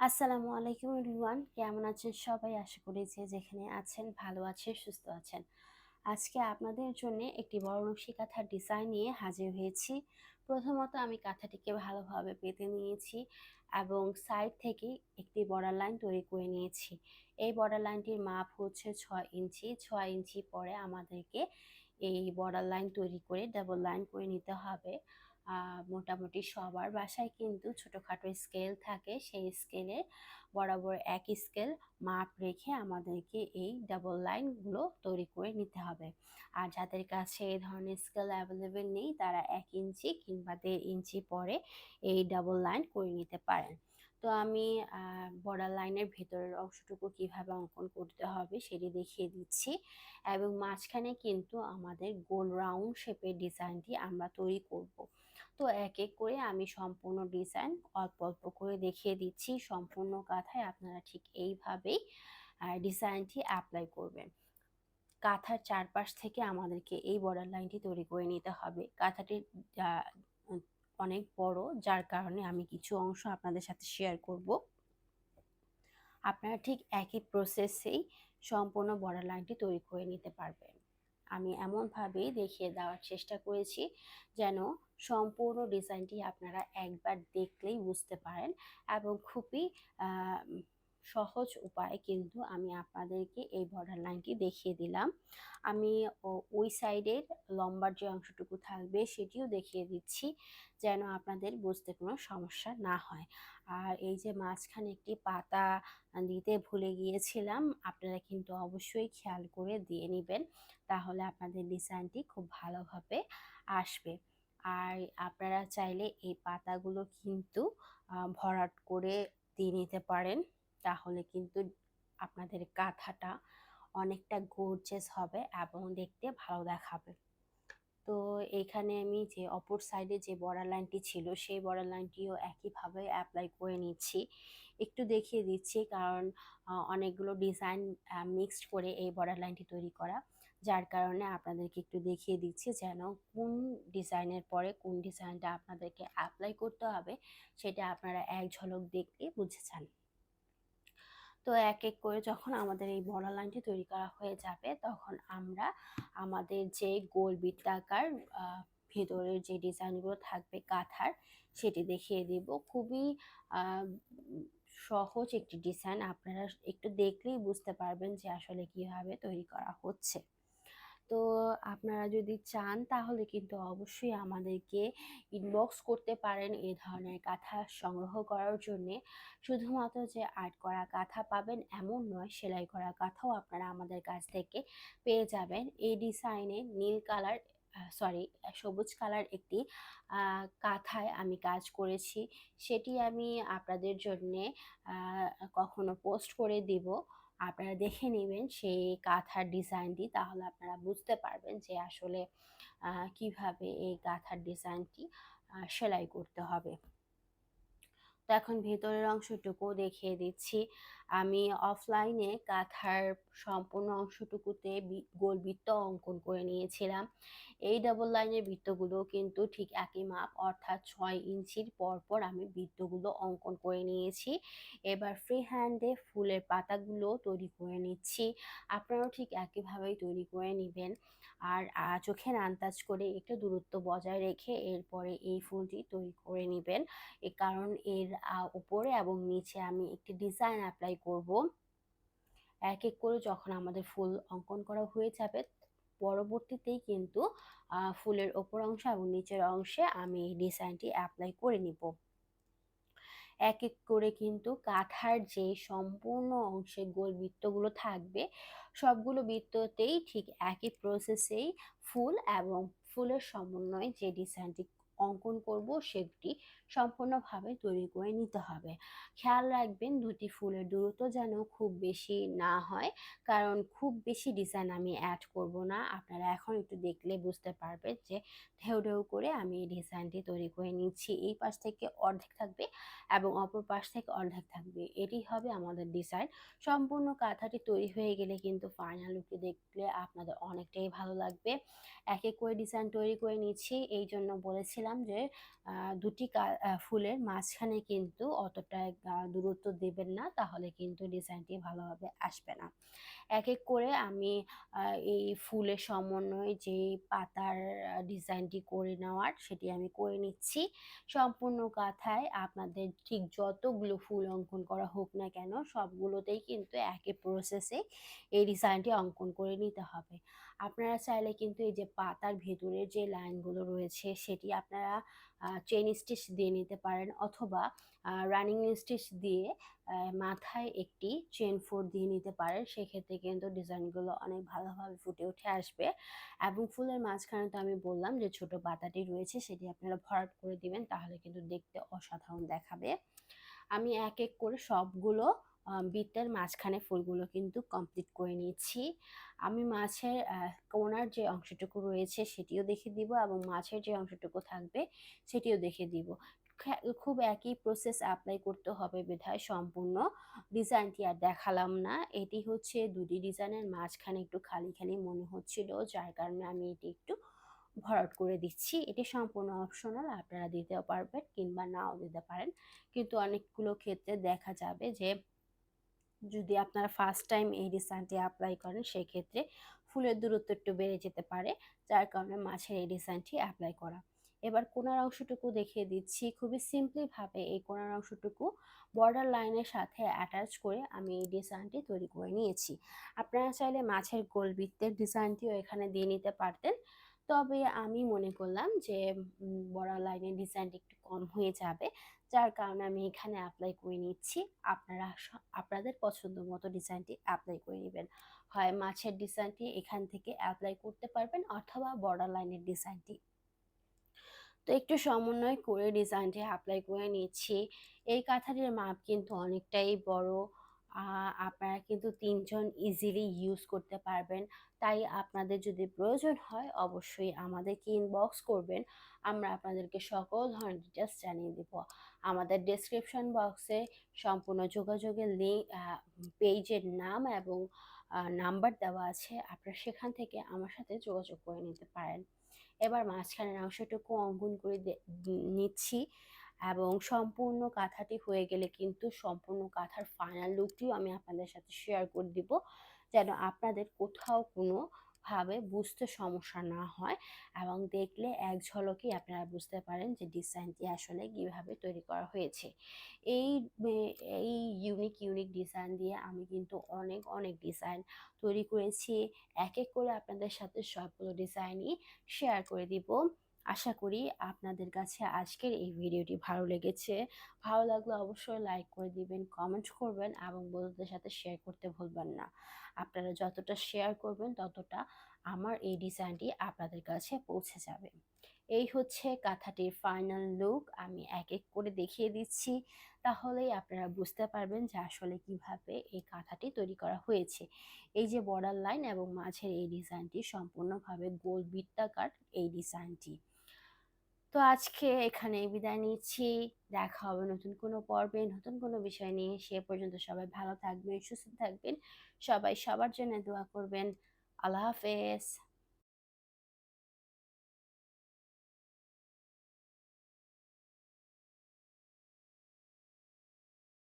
আসসালামু আলাইকুম এভরিওয়ান। কেমন আছেন সবাই? আশা করি যে যেখানে আছেন ভালো আছেন, সুস্থ আছেন। আজকে আপনাদের জন্য একটি বড়নকশি কাঁথার ডিজাইন নিয়ে হাজির হয়েছি। প্রথমত আমি কাঁথাটিকে ভালোভাবে পেতে নিয়েছি এবং সাইড থেকে একটি বর্ডার লাইন তৈরি করে নিয়েছি। এই বর্ডার লাইনটির মাপ হচ্ছে ছয় ইঞ্চি। ছয় ইঞ্চি পরে আমাদেরকে এই বর্ডার লাইন তৈরি করে ডাবল লাইন করে নিতে হবে। মোটামুটি সবার বাসায় কিন্তু ছোটোখাটো স্কেল থাকে। সেই স্কেলে বরাবর এক স্কেল মাপ রেখে আমাদেরকে এই ডাবল লাইনগুলো তৈরি করে নিতে হবে। আর যাদের কাছে এই ধরনের স্কেল অ্যাভেলেবেল নেই, তারা এক ইঞ্চি কিংবা দেড় ইঞ্চি পরে এই ডাবল লাইন করে নিতে পারেন। তো আমি বর্ডার লাইনের ভেতরের অংশটুকু কীভাবে অঙ্কন করতে হবে সেটি দেখিয়ে দিচ্ছি। এবং মাঝখানে কিন্তু আমাদের গোল রাউন্ড শেপের ডিজাইনটি আমরা তৈরি করব। তো এক এক করে আমি সম্পূর্ণ ডিজাইন অল্প অল্প করে দেখিয়ে দিচ্ছি। সম্পূর্ণ কাঁথায় আপনারা ঠিক এইভাবেই ডিজাইনটি অ্যাপ্লাই করবেন। কাঁথার চারপাশ থেকে আমাদেরকে এই বর্ডার লাইনটি তৈরি করে নিতে হবে। কাঁথাটির অনেক বড়, যার কারণে আমি কিছু অংশ আপনাদের সাথে শেয়ার করব। আপনারা ঠিক একই প্রসেসেই সম্পূর্ণ বর্ডার লাইনটি তৈরি করে নিতে পারবেন। আমি এমনভাবেই দেখিয়ে দেওয়ার চেষ্টা করেছি যেন সম্পূর্ণ ডিজাইনটি আপনারা একবার দেখলেই বুঝতে পারেন এবং খুবই সহজ উপায়ে কিন্তু আমি আপনাদেরকে এই বর্ডার লাইনটি দেখিয়ে দিলাম। আমি ওই সাইডের লম্বার যে অংশটুকু থাকবে সেটিও দেখিয়ে দিচ্ছি যেন আপনাদের বুঝতে কোনো সমস্যা না হয়। আর এই যে মাঝখানে একটি পাতা দিতে ভুলে গিয়েছিলাম, আপনারা কিন্তু অবশ্যই খেয়াল করে দিয়ে নেবেন, তাহলে আপনাদের ডিজাইনটি খুব ভালোভাবে আসবে। আর আপনারা চাইলে এই পাতাগুলো কিন্তু ভরাট করে দিয়ে নিতে পারেন। তাহলে কিন্তু আপনাদের কাঁথাটা অনেকটা গর্জেস হবে এবং দেখতে ভালো দেখাবে। তো এখানে আমি যে অপর সাইডে যে বর্ডার লাইনটি ছিল, সেই বর্ডার লাইনটিও একইভাবে অ্যাপ্লাই করে নিচ্ছি। একটু দেখিয়ে দিচ্ছি কারণ অনেকগুলো ডিজাইন মিক্সড করে এই বর্ডার লাইনটি তৈরি করা। যার কারণে আপনাদেরকে একটু দেখিয়ে দিচ্ছি যেন কোন ডিজাইনের পরে কোন ডিজাইনটা আপনাদেরকে অ্যাপ্লাই করতে হবে, সেটা আপনারা এক ঝলক দেখলে বুঝেছেন তো এক এক করে যখন আমাদের এই বর্ডার লাইনটি তৈরি করা হয়ে যাবে, তখন আমরা আমাদের যে গোল বৃত্তাকার ভেতরের যে ডিজাইনগুলো থাকবে কাঁথার, সেটি দেখিয়ে দিব। খুবই সহজ একটি ডিজাইন। আপনারা একটু দেখলেই বুঝতে পারবেন যে আসলে কীভাবে তৈরি করা হচ্ছে। তো আপনারা যদি চান তাহলে কিন্তু অবশ্যই আমাদেরকে ইনবক্স করতে পারেন এ ধরনের কাঁথা সংগ্রহ করার জন্যে। শুধুমাত্র যে আর্ট করা কাঁথা পাবেন এমন নয়, সেলাই করা কাঁথাও আপনারা আমাদের কাছ থেকে পেয়ে যাবেন। এই ডিজাইনে নীল কালার সরি সবুজ কালার একটি কাঁথায় আমি কাজ করেছি। সেটি আমি আপনাদের জন্যে কখনো পোস্ট করে দিব। আপনারা দেখে নেবেন সেই কাঁথার ডিজাইনটি, তাহলে আপনারা বুঝতে পারবেন যে আসলে কীভাবে এই কাঁথার ডিজাইনটি সেলাই করতে হবে। তো এখন ভেতরের অংশটুকু দেখিয়ে দিচ্ছি। আমি অফলাইনে কাঁথার সম্পূর্ণ অংশটুকুতে গোল বৃত্ত অঙ্কন করে নিয়েছিলাম। এই ডাবল লাইনের বৃত্তগুলো কিন্তু ঠিক একই মাপ, অর্থাৎ ছয় ইঞ্চির পরপর আমি বৃত্তগুলো অঙ্কন করে নিয়েছি। এবার ফ্রি হ্যান্ডে ফুলের পাতাগুলো তৈরি করে নিচ্ছি। আপনারাও ঠিক একইভাবেই তৈরি করে নেবেন। আর চোখের আন্দাজ করে একটু দূরত্ব বজায় রেখে এরপরে এই ফুলটি তৈরি করে নেবেন। এ কারণ এর উপরে এবং নিচে আমি একটি ডিজাইন অ্যাপ্লাই করব। এক এক করে যখন আমাদের ফুল অঙ্কন করা হয়ে যাবে, পরবর্তীতেই কিন্তু ফুলের ওপর অংশ এবং নিচের অংশে আমি এই ডিজাইনটি অ্যাপ্লাই করে নিব। এক এক করে কিন্তু কাঁথার যে সম্পূর্ণ অংশে গোল বৃত্তগুলো থাকবে, সবগুলো বৃত্ততেই ঠিক একই প্রসেসেই ফুল এবং ফুলের সমন্বয়ে যে ডিজাইনটি অঙ্কন করব সেটি সম্পূর্ণভাবে তৈরি করে নিতে হবে। খেয়াল রাখবেন দুটি ফুলের দূরত্ব যেন খুব বেশি না হয়, কারণ খুব বেশি ডিজাইন আমি অ্যাড করব না। আপনারা এখন একটু দেখলে বুঝতে পারবেন যে ঢেউ ঢেউ করে আমি এই ডিজাইনটি তৈরি করে নিচ্ছি। এই পাশ থেকে অর্ধেক থাকবে এবং অপর পাশ থেকে অর্ধেক থাকবে। এটি হবে আমাদের ডিজাইন সম্পূর্ণ কাঁথাটি তৈরি হয়ে গেলে কিন্তু ফাইনাল লুকটি দেখলে আপনাদের অনেকটাই ভালো লাগবে। এক এক করে ডিজাইন তৈরি করে নিচ্ছি। এই জন্য বলেছিলাম যে দুটি ফুলের মাঝখানে কিন্তু অতটা দূরত্ব দেবেন না, তাহলে কিন্তু ডিজাইনটি ভালোভাবে আসবে না। এক এক করে আমি এই ফুলের সমন্বয়ে যে পাতার ডিজাইনটি করে নেওয়ার সেটি আমি করে নিচ্ছি। সম্পূর্ণ কাঁথায় আপনাদের ঠিক যতগুলো ফুল অঙ্কন করা হোক না কেন, সবগুলোতেই কিন্তু একই প্রসেসে এই ডিজাইনটি অঙ্কন করে নিতে হবে। আপনারা চাইলে কিন্তু এই যে পাতার ভেতরে যে লাইনগুলো রয়েছে, সেটি আপনারা চেন স্টিচ দিয়ে নিতে পারেন অথবা রানিং স্টিচ দিয়ে মাথায় একটি চেন ফোর দিয়ে নিতে পারেন। সেক্ষেত্রে কিন্তু ডিজাইনগুলো অনেক ভালোভাবে ফুটে উঠে আসবে এবং ফুলের মাঝখানে তো আমি বললাম যে ছোট পাতাটি রয়েছে, সেটি আপনারা ভরাট করে দিবেন, তাহলে কিন্তু দেখতে অসাধারণ দেখাবে। আমি এক এক করে সবগুলো বৃত্তের মাঝখানে ফুলগুলো কিন্তু কমপ্লিট করে নিয়েছি। আমি মাছের কোনার যে অংশটুকু রয়েছে সেটিও দেখে দিব এবং মাছের যে অংশটুকু থাকবে সেটিও দেখে দিব। খুব একই প্রসেস অ্যাপ্লাই করতে হবে বিধায় সম্পূর্ণ। ডিজাইনটি আর দেখালাম না। এটি হচ্ছে দুটি ডিজাইনের মাঝখানে একটু খালি খালি মনে হচ্ছিল, যার কারণে আমি এটি একটু ভরাট করে দিচ্ছি। এটি সম্পূর্ণ অপশনাল আপনারা দিতেও পারবেন কিংবা নাও দিতে পারেন। কিন্তু অনেকগুলো ক্ষেত্রে দেখা যাবে যে যদি আপনারা ফার্স্ট টাইম এই ডিজাইনটি অ্যাপ্লাই করেন সেই ক্ষেত্রে ফুলের দূরত্ব একটু বেড়ে যেতে পারে, যার কারণে মাছের এই ডিজাইনটি অ্যাপ্লাই করা। এবার কোনার অংশটুকু দেখিয়ে দিচ্ছি। খুবই সিম্পলি ভাবে এই কোনার অংশটুকু বর্ডার লাইনের সাথে অ্যাটাচ করে আমি এই ডিজাইনটি তৈরি করে নিয়েছি। আপনারা চাইলে মাছের গোল বৃত্তের ডিজাইনটিও এখানে দিয়ে নিতে পারতেন। তবে আমি মনে করলাম যে বর্ডার লাইনের ডিজাইনটি একটু কম হয়ে যাবে। যার কারণে আমি এখানে অ্যাপ্লাই করে নিচ্ছি। আপনারা আপনাদের পছন্দ মতো ডিজাইনটি অ্যাপ্লাই করে নেবেন। হয় মাছের ডিজাইনটি এখান থেকে অ্যাপ্লাই করতে পারবেন অথবা বর্ডার লাইনের ডিজাইনটি তো একটু সমন্বয় করে ডিজাইনটি অ্যাপ্লাই করে নিচ্ছি। এই কাঁথাটির মাপ কিন্তু অনেকটাই বড়। আপনারা কিন্তু তিনজন ইজিলি ইউজ করতে পারবেন। তাই আপনাদের যদি প্রয়োজন হয়, অবশ্যই আমাদেরকে ইনবক্স করবেন। আমরা আপনাদেরকে সকল ধরনের ডিটেলস জানিয়ে দেব। আমাদের ডেসক্রিপশন বক্সে সম্পূর্ণ যোগাযোগের লিঙ্ক পেজের নাম এবং নাম্বার দেওয়া আছে। আপনারা সেখান থেকে আমার সাথে যোগাযোগ করে নিতে পারেন। এবার মাঝখানের অংশটুকু অঙ্কন করে নিচ্ছি। এবং সম্পূর্ণ কাঁথাটি হয়ে গেলে কিন্তু সম্পূর্ণ কাঁথার ফাইনাল লুকটিও আমি আপনাদের সাথে শেয়ার করে দিব, যেন আপনাদের কোথাও কোনো ভাবে বুঝতে সমস্যা না হয় এবং দেখলে এক ঝলকেই আপনারা বুঝতে পারেন যে ডিজাইনটি আসলে কীভাবে তৈরি করা হয়েছে। এই এই ইউনিক ইউনিক ডিজাইন দিয়ে আমি কিন্তু অনেক অনেক ডিজাইন তৈরি করেছি। এক এক করে আপনাদের সাথে সবগুলো ডিজাইনই শেয়ার করে দিব। আশা করি আপনাদের কাছে আজকের এই ভিডিওটি ভালো লেগেছে। ভালো লাগলে অবশ্যই লাইক করে দিবেন কমেন্ট করবেন এবং বন্ধুদের সাথে শেয়ার করতে ভুলবেন না। আপনারা যতটা শেয়ার করবেন ততটা আমার এই ডিজাইনটি আপনাদের কাছে পৌঁছে যাবে। এই হচ্ছে কাঁথাটির ফাইনাল লুক আমি এক এক করে দেখিয়ে দিচ্ছি। তাহলেই আপনারা বুঝতে পারবেন যে আসলে কীভাবে এই কাঁথাটি তৈরি করা হয়েছে। এই যে বর্ডার লাইন এবং মাঝের এই ডিজাইনটি সম্পূর্ণভাবে গোল বৃত্তাকার এই ডিজাইনটি তো আজকে এখানে বিদায় নিচ্ছি। দেখা হবে নতুন কোনো পর্বে, নতুন কোনো বিষয় নিয়ে। সে পর্যন্ত সবাই ভালো থাকবেন, সুস্থ থাকবেন। সবাই সবার জন্য দোয়া করবেন। আল্লাহ হাফেজ।